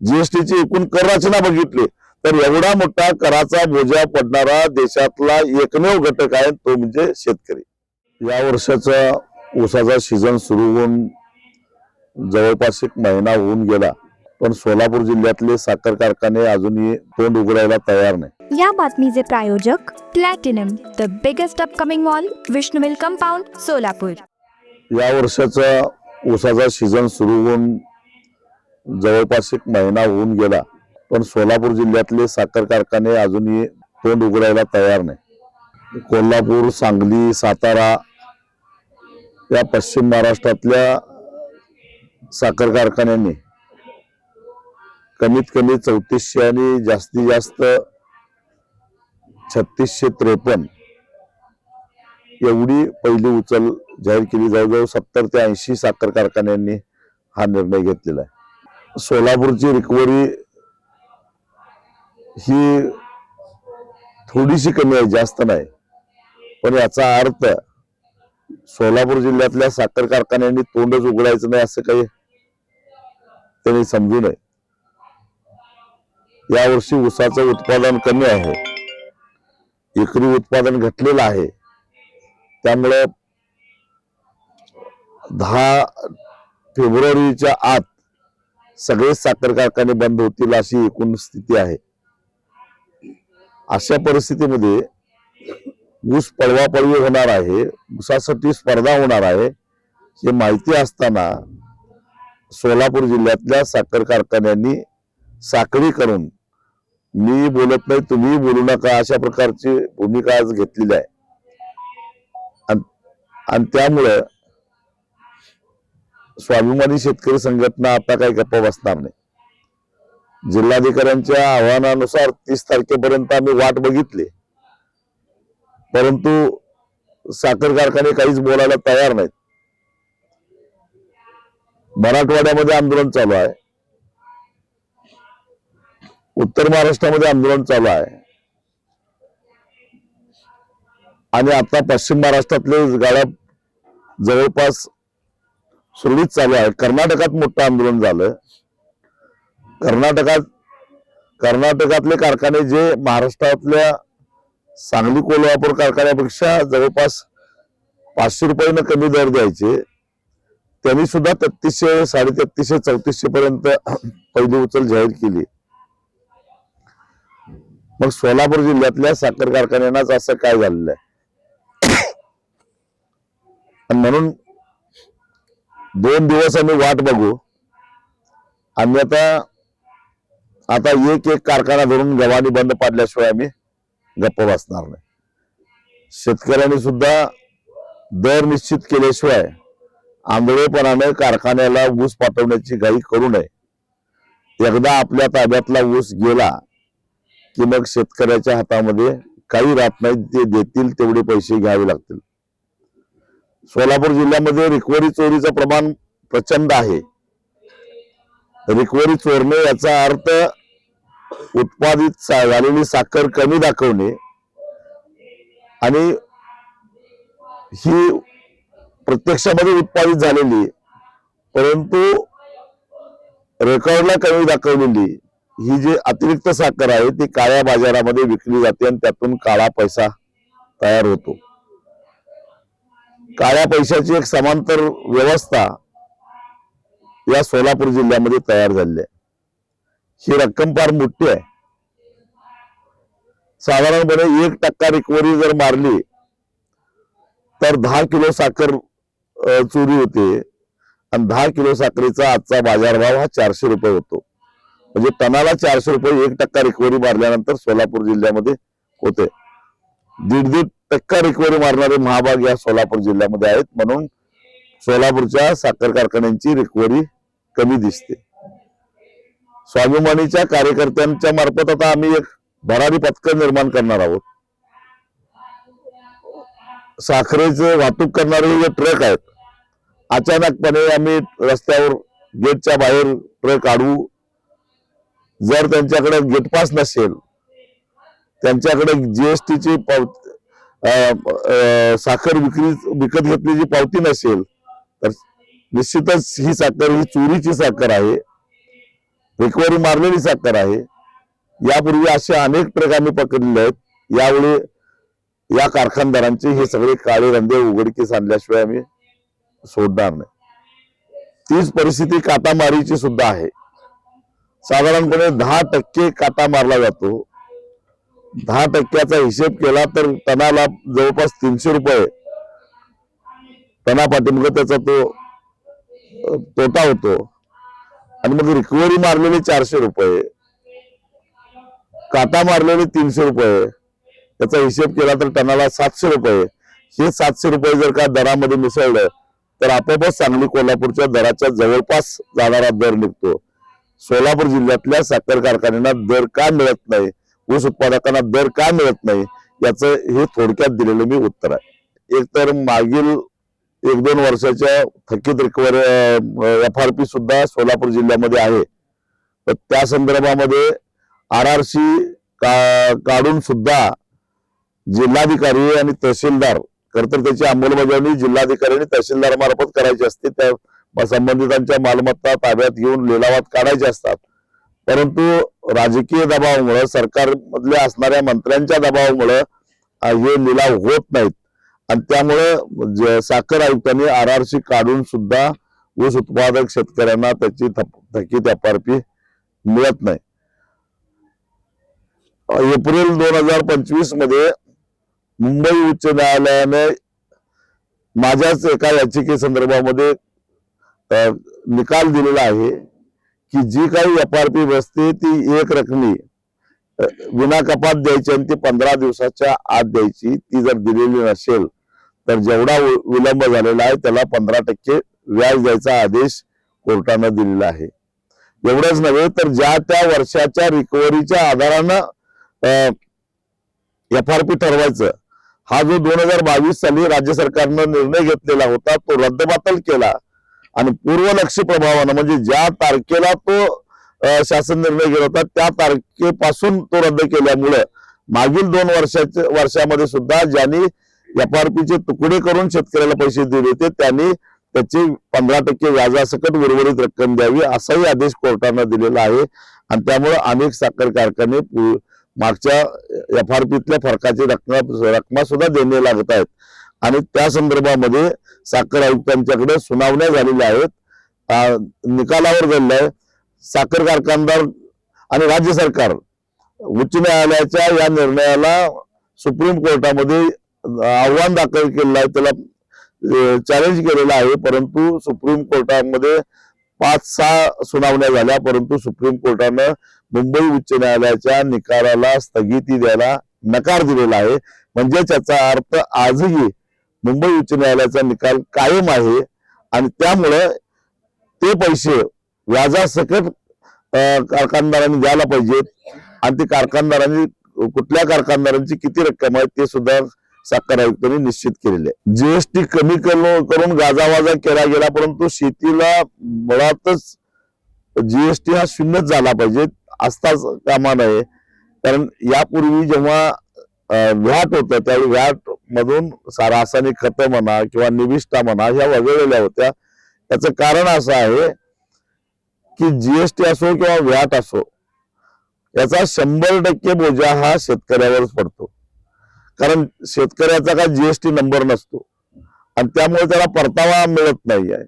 जीएसटीची एकूण कर रचना बघितली तर एवढा मोठा कराचा बोजा पडणारा देशातला एकमेव घटक आहे तो म्हणजे शेतकरी. या वर्षाचा ऊसाचा सीझन सुरू होऊन जवळपास एक महिना होऊन गेला पण सोलापूर जिल्ह्यातले साखर कारखाने अजूनही तोंड उघडायला तयार नाही. या बातमीचे प्रायोजक platinum the biggest upcoming mall Vishnu mill compound Solapur या वर्षाचा ऊसाचा सीझन सुरू होऊन जवळपास एक महिना होऊन गेला पण सोलापूर जिल्ह्यातले साखर कारखाने अजूनही तोंड उघडायला तयार नाही. कोल्हापूर सांगली सातारा या पश्चिम महाराष्ट्रातल्या साखर कारखान्यांनी कमीत कमी चौतीसशे आणि जास्तीत जास्त छत्तीसशे त्रेपन्न एवढी पहिली उचल जाहीर केली. जवळजवळ सत्तर ते ऐंशी साखर कारखान्यांनी हा निर्णय घेतलेला आहे. सोलापूरची रिकव्हरी ही थोडीशी कमी आहे जास्त नाही. पण याचा अर्थ सोलापूर जिल्ह्यातल्या साखर कारखान्यांनी तोंडच उघडायचं नाही असं काही त्यांनी समजू नये. यावर्षी ऊसाचं उत्पादन कमी आहे. एकरी उत्पादन घटलेलं आहे. त्यामुळे दहा फेब्रुवारीच्या आत सगळे साखर कारखाने बंद होतील अशी एकूण स्थिती आहे. अशा परिस्थितीमध्ये ऊस पळवापळवी होणार आहे ऊसासाठी स्पर्धा होणार आहे हे माहिती असताना सोलापूर जिल्ह्यातल्या साखर कारखान्यांनी साखळी करून मी बोलत नाही तुम्ही बोलू नका अशा प्रकारची भूमिका आज घेतलेली आहे. आणि त्यामुळं स्वाभिमानी शेतकरी संघटना आता काही गप्पा बसणार नाही. जिल्हाधिकाऱ्यांच्या आव्हानानुसार तीस तारखेपर्यंत आम्ही वाट बघितली. परंतु साखर कारखाने काहीच बोलायला तयार नाहीत. मराठवाड्यामध्ये आंदोलन चालू आहे. उत्तर महाराष्ट्रामध्ये आंदोलन चालू आहे. आणि आता पश्चिम महाराष्ट्रातले गाड्या जवळपास सुरळीत चालू आहे. कर्नाटकात मोठं आंदोलन झालं. कर्नाटकात कर्नाटकातले कारखाने जे महाराष्ट्रातल्या सांगली कोल्हापूर कारखान्यापेक्षा जवळपास पाचशे रुपयानं कमी दर द्यायचे त्यांनी सुद्धा तेहतीसशे साडे तेहतीसशे चौतीसशे पर्यंत पहिली उचल जाहीर केली. मग सोलापूर जिल्ह्यातल्या साखर कारखान्यांनाच असं काय झालेलं आहे? म्हणून दोन दिवस आम्ही वाट बघू. आम्ही आता आता एक एक कारखाना धरून गव्हाणी बंद पाडल्याशिवाय आम्ही गप्प बसणार नाही. शेतकऱ्यांनी सुद्धा दर निश्चित केल्याशिवाय आंधळेपणाने कारखान्याला ऊस पाठवण्याची घाई करू नये. एकदा आपल्या ताब्यातला ऊस गेला की मग शेतकऱ्याच्या हातामध्ये काही राहत नाही ते देतील तेवढे पैसे घ्यावे लागतील. सोलापूर जिल्ह्यामध्ये रिकव्हरी चोरीचं प्रमाण प्रचंड आहे. रिकव्हरी चोरणे याचा अर्थ उत्पादित झालेली साखर कमी दाखवणे आणि ही प्रत्यक्षामध्ये उत्पादित झालेली परंतु रेकॉर्डला कमी दाखवलेली ही जी अतिरिक्त साखर आहे ती काळ्या बाजारामध्ये विकली जाते आणि त्यातून काळा पैसा तयार होतो. काळ्या पैशाची एक समांतर व्यवस्था या सोलापूर जिल्ह्यामध्ये तयार झालेली आहे. ही रक्कम फार मोठी आहे. साधारणपणे एक टक्का रिकव्हरी जर मारली तर दहा किलो साखर चोरी होते. आणि दहा किलो साखरेचा आजचा बाजारभाव हा चारशे रुपये होतो. म्हणजे टनाला चारशे रुपये एक टक्का रिकव्हरी मारल्यानंतर सोलापूर जिल्ह्यामध्ये होते. दीड दीड टक्का रिकव्हरी मारणारे महाभाग या सोलापूर जिल्ह्यामध्ये आहेत. म्हणून सोलापूरच्या साखर कारखान्यांची रिकव्हरी कमी दिसते. स्वाभिमानीच्या कार्यकर्त्यांच्या मार्फत आता आम्ही एक भरारी पथक निर्माण करणार आहोत. साखरेचे वाहतूक करणारे जे ट्रक आहेत. अचानकपणे आम्ही रस्त्यावर गेटच्या बाहेर ट्रक काढू. जर त्यांच्याकडे गेट पास नसेल त्यांच्याकडे जीएसटीची पावती साखर विक्री विकत घेतलेली पावती नसेल तर निश्चितच ही साखर ही चोरीची साखर आहे. रिकव्हरी मारलेली साखर आहे. यापूर्वी असे अनेक ट्रक आम्ही पकडलेले आहेत. यावेळी या कारखानदारांचे हे सगळे काळे रंदे उघडकीस आणल्याशिवाय आम्ही सोडणार नाही. तीच परिस्थिती काटामारीची सुद्धा आहे. साधारणपणे दहा टक्के काटा मारला जातो. दहा टक्क्याचा हिशेब केला तर तणाला जवळपास तीनशे रुपये तना पाठीमुळे त्याचा तो तोटा होतो. आणि मग रिकव्हरी मारलेले चारशे रुपये काटा मारलेले तीनशे रुपये त्याचा हिशेब केला तर टनाला सातशे रुपये. हे सातशे रुपये जर का दरामध्ये मिसळलं तर आपोआपच सांगली कोल्हापूरच्या दराच्या जवळपास जाणारा दर निघतो. सोलापूर जिल्ह्यातल्या साखर कारखान्यांना दर का मिळत नाही? ऊस उत्पादकांना दर का मिळत नाही याचं हे थोडक्यात दिलेलं मी उत्तर आहे. एक तर मागील एक दोन वर्षाच्या थकीत रिकव्हरी एफ आर पी सुद्धा सोलापूर जिल्ह्यामध्ये आहे. तर त्या संदर्भामध्ये आर आर सी का काढून सुद्धा जिल्हाधिकारी आणि तहसीलदार खर तर त्याची अंमलबजावणी जिल्हाधिकारी आणि तहसीलदार मार्फत करायची असते त्या संबंधितांच्या मालमत्ता ताब्यात घेऊन लिलावात काढायचे असतात. परंतु राजकीय दबावामुळे सरकारमधल्या असणाऱ्या मंत्र्यांच्या दबावामुळं हे लिलाव होत नाहीत. आणि त्यामुळं साखर आयुक्तांनी आर आर सी काढून सुद्धा ऊस उत्पादक शेतकऱ्यांना त्याची थप- थकीत एफआरपी मिळत नाही. एप्रिल दोन हजार पंचवीसमध्ये मुंबई उच्च न्यायालयाने माझ्याच एका याचिके संदर्भामध्ये निकाल दिलेला आहे. की जी काही एफ आर पी बसते ती एक रकमी विना कपात द्यायची आणि ती पंधरा दिवसाच्या आत द्यायची ती जर दिलेली नसेल तर जेवढा विलंब झालेला आहे त्याला पंधरा टक्के व्याज द्यायचा आदेश कोर्टानं दिलेला आहे. एवढंच नव्हे तर ज्या त्या वर्षाच्या रिकव्हरीच्या आधारानं एफ आर पी ठरवायचं हा जो दोन हजार बावीस साली राज्य सरकारनं निर्णय घेतलेला होता तो रद्दबातल केला आणि पूर्वलक्षी प्रभावानं म्हणजे ज्या तारखेला तो शासन निर्णय घेत होता त्या तारखेपासून तो रद्द केल्यामुळं मागील दोन वर्षाच्या वर्षामध्ये सुद्धा ज्यांनी एफ आर चे तुकडे करून शेतकऱ्याला पैसे दिले होते त्यांनी त्याची पंधरा टक्के व्याजासकट उर्वरित रक्कम द्यावी असाही आदेश कोर्टानं दिलेला आहे. आणि त्यामुळे अनेक साखर कारखाने मागच्या एफ आर पीतल्या फरकाची रक्कम रकमा सुद्धा देणे लागत आहेत. आणि त्या संदर्भामध्ये साखर आयुक्तांच्याकडे सुनावण्या झालेल्या आहेत. निकालावर झालेलं आहे साखर कारखानदार आणि राज्य सरकार उच्च न्यायालयाच्या या निर्णयाला सुप्रीम कोर्टामध्ये आव्हान दाखल केलेलं आहे. त्याला चॅलेंज केलेलं आहे. परंतु सुप्रीम कोर्टामध्ये पाच सहा सुनावण्या झाल्या. परंतु सुप्रीम कोर्टानं मुंबई उच्च न्यायालयाच्या निकालाला स्थगिती द्यायला नकार दिलेला आहे. म्हणजे त्याचा अर्थ आजही मुंबई उच्च न्यायालयाचा निकाल कायम आहे. आणि त्यामुळे ते पैसे व्याजासकट कारखानदारांनी द्यायला पाहिजेत. आणि ते कारखानदारांनी कुठल्या कारखानदारांची किती रक्कम आहे ते सुद्धा साखर आयुक्तांनी निश्चित केलेले आहे. जीएसटी कमी करून करून गाजावाजा केला गेला परंतु शेतीला मुळातच जीएसटी हा शून्यच झाला पाहिजे असताच कामा नये. कारण यापूर्वी जेव्हा व्हॅट होतं त्यावेळी व्हॅट मधून रासायनिक खतं म्हणा किंवा निविष्ठा म्हणा ह्या वगळलेल्या होत्या. याचं कारण असं आहे की जीएसटी असो किंवा व्याट असो याचा शंभर टक्के बोजा हा शेतकऱ्यावरच पडतो. कारण शेतकऱ्याचा का जीएसटी नंबर नसतो. आणि त्यामुळे त्याला परतावा मिळत नाही आहे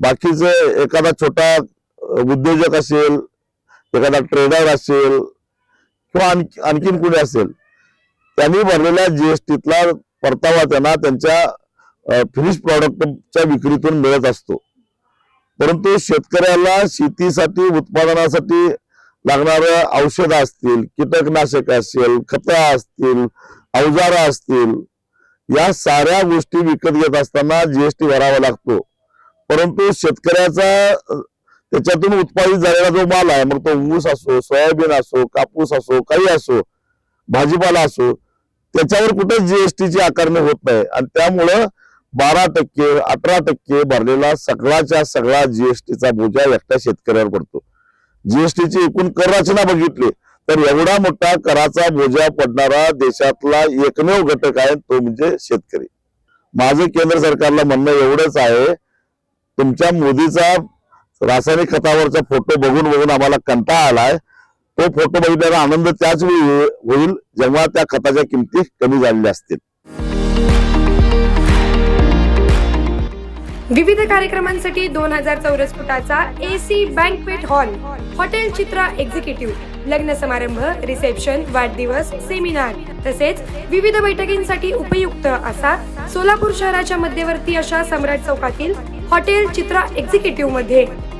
बाकीचे एखादा छोटा उद्योजक असेल एखादा ट्रेडर असेल किंवा आणखी आणखीन कुणी असेल त्यांनी भरलेल्या जीएसटीतला परतावा त्यांना त्यांच्या फिनिश प्रॉडक्टच्या विक्रीतून मिळत असतो. परंतु शेतकऱ्याला शेतीसाठी उत्पादनासाठी लागणारं औषधं असतील कीटकनाशक असेल खतं असतील अवजारं असतील या साऱ्या गोष्टी विकत घेत असताना जीएसटी भरावा लागतो. परंतु शेतकऱ्याचा त्याच्यातून उत्पादित झालेला जो माल आहे मग तो ऊस असो सोयाबीन असो कापूस असो काही असो भाजीपाला असो त्याच्यावर कुठे जीएसटीची आकारणी होत नाही. आणि त्यामुळं बारा टक्के अठरा टक्के भरलेला सगळाच्या सगळा जीएसटीचा बोजा एकट्या शेतकऱ्यावर पडतो. जीएसटीची एकूण कर रचना बघितली तर एवढा मोठा कराचा बोजा पडणारा देशातला एकमेव घटक आहे तो म्हणजे शेतकरी. माझं केंद्र सरकारला म्हणणं एवढंच आहे तुमच्या मोदीचा रासायनिक खतावरचा फोटो बघून बघून आम्हाला कंटाळा आलाय. तो फोटो बघितल्याचा आनंद त्याच वेळी हो- होईल जेव्हा त्या खताच्या किमती कमी झालेल्या असतील. विविध कार्यक्रमांसाठी दोन हजार चौरस फुटाचा AC banquet hall hotel Chitra executive लग्न समारंभ रिसेप्शन वाढदिवस सेमिनार तसेच विविध बैठकींसाठी उपयुक्त असा सोलापूर शहराच्या मध्यवर्ती अशा सम्राट चौकातील हॉटेल चित्रा एक्झिक्युटिव्हमध्ये